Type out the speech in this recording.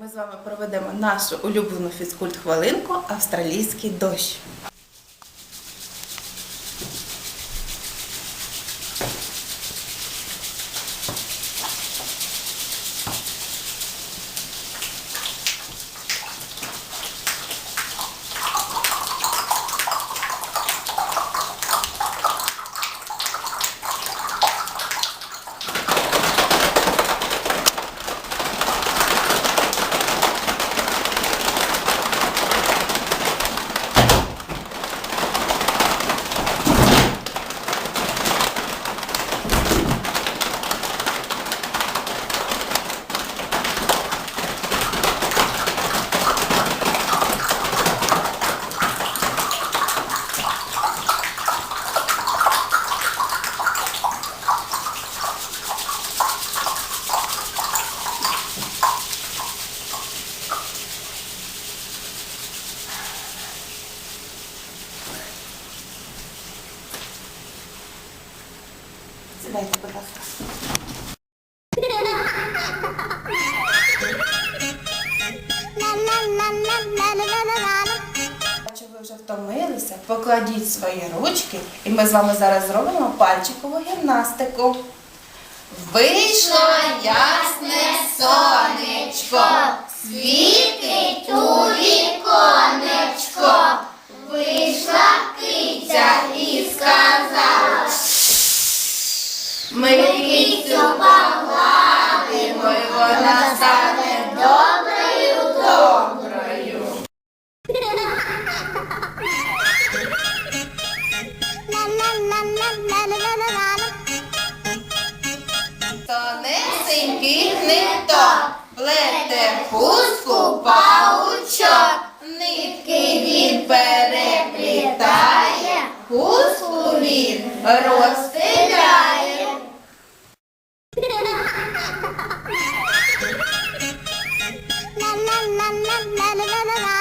Ми з вами проведемо нашу улюблену фізкульт-хвилинку Австралійський дощ. Сідайте, будь ласка. Бачу, ви вже втомилися. Покладіть свої ручки, і ми з вами зараз зробимо пальчикову гімнастику. Вийшло ясне сонечко, світить у віконечко. Вийшла киця і сказала. Ми кицю погладимо, і вона стане доброю, доброю. Тонесенький ниток, плете хустку паучок, нитки він переплітає, хустку він розстеляє. la la la la la la.